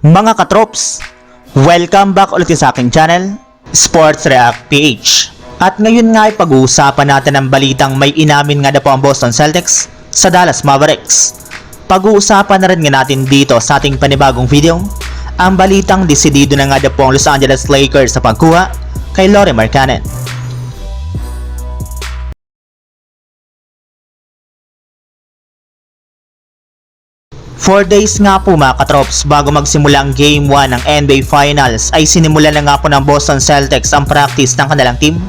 Mga katrops, welcome back ulit sa aking channel, Sports React PH. At ngayon nga ay pag-uusapan natin ang balitang may inamin nga na po ang Boston Celtics sa Dallas Mavericks. Pag-uusapan na rin nga natin dito sa ating panibagong video, ang balitang desidido na nga na po ang Los Angeles Lakers sa pagkuha kay Laurie Markkanen. Four days nga po mga katrops bago magsimula ang Game 1 ng NBA Finals ay sinimula na nga po ng Boston Celtics ang practice ng kanilang team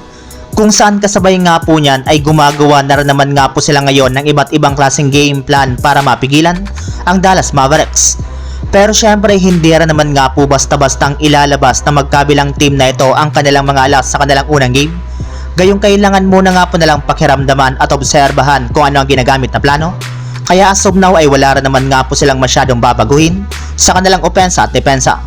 kung saan kasabay nga po niyan ay gumagawa na rin naman nga po sila ngayon ng iba't ibang klaseng game plan para mapigilan ang Dallas Mavericks. Pero syempre hindi rin naman nga po basta-bastang ilalabas na magkabilang team na ito ang kanilang mga alas sa kanilang unang game. Gayong kailangan muna nga po nalang pakiramdaman at obserbahan kung ano ang ginagamit na plano kaya as of now ay wala rin naman nga po silang masyadong babaguhin sa kanilang opensa at depensa.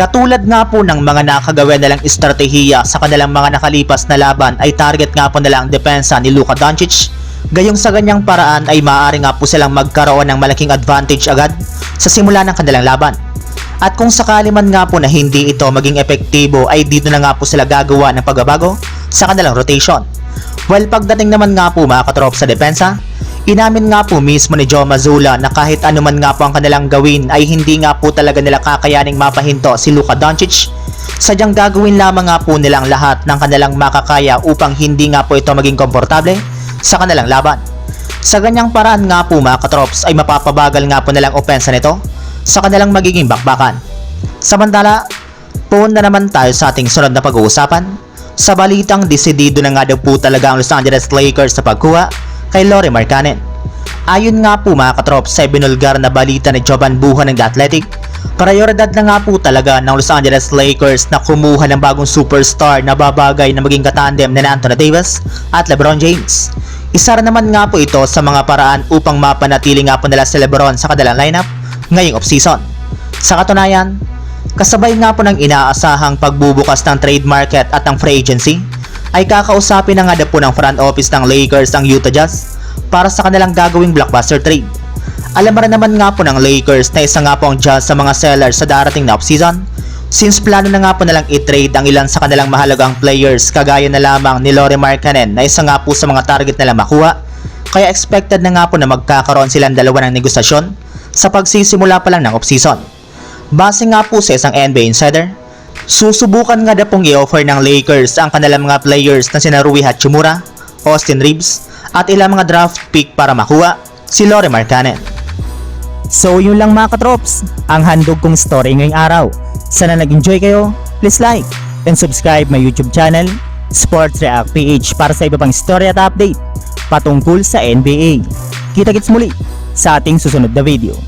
Katulad nga po ng mga nakagawin nilang estratehiya sa kanilang mga nakalipas na laban ay target nga po nila ang depensa ni Luka Doncic. Gayong sa ganyang paraan ay maaari nga po silang magkaroon ng malaking advantage agad sa simula ng kanilang laban. At kung sakali man nga po na hindi ito maging epektibo ay dito na nga po sila gagawa ng pagbabago sa kanilang rotation. Well, pagdating naman nga po mga katrop sa depensa, Inamin nga po mismo ni Joe Mazzulla na kahit anuman nga po ang kanilang gawin ay hindi nga po talaga nila kakayaning mapahinto si Luka Doncic. Sadyang gagawin lamang nga po nilang lahat ng kanilang makakaya upang hindi nga po ito maging komportable sa kanilang laban. Sa ganyang paraan nga po mga katrops ay mapapabagal nga po nilang opensa nito sa kanilang magiging bakbakan. Samantala, punta naman tayo sa ating sunod na pag-uusapan sa balitang desidido na nga daw po talaga ang Los Angeles Lakers sa pagkuha kay Laurie Markkanen. Ayon nga po mga katrop sa binulgar na balita ni Jovan Buhan ng The Athletic, prioridad na nga po talaga ng Los Angeles Lakers na kumuha ng bagong superstar na babagay na maging katandem ni Anthony Davis at LeBron James. Isa naman nga po ito sa mga paraan upang mapanatili nga po nila si LeBron sa kanilang lineup ngayong offseason. Sa katunayan, kasabay nga po ng inaasahang pagbubukas ng trade market at ng free agency, ay kakausapin na nga na po ng front office ng Lakers ang Utah Jazz para sa kanilang gagawing blockbuster trade. Alam rin naman nga po ng Lakers na isa nga po ang Jazz sa mga sellers sa darating na offseason since plano na nga po nalang i-trade ang ilan sa kanilang mahalagang players kagaya na lamang ni Laurie Markkanen na isa nga po sa mga target nila makuha kaya expected na nga po na magkakaroon silang dalawa ng negosasyon sa pagsisimula pa lang ng offseason. Base nga po sa isang NBA insider, Susubukan nga na pong i-offer ng Lakers ang kanilang mga players na sina Rui Hachimura, Austin Reeves, at ilang mga draft pick para makuha si Laurie Markkanen. So yun lang mga katrops, ang handog kong story ngayong araw. Sana nag-enjoy kayo, please like and subscribe my YouTube channel, Sports React PH para sa iba pang story at update patungkol sa NBA. Kita-kits muli sa ating susunod na video.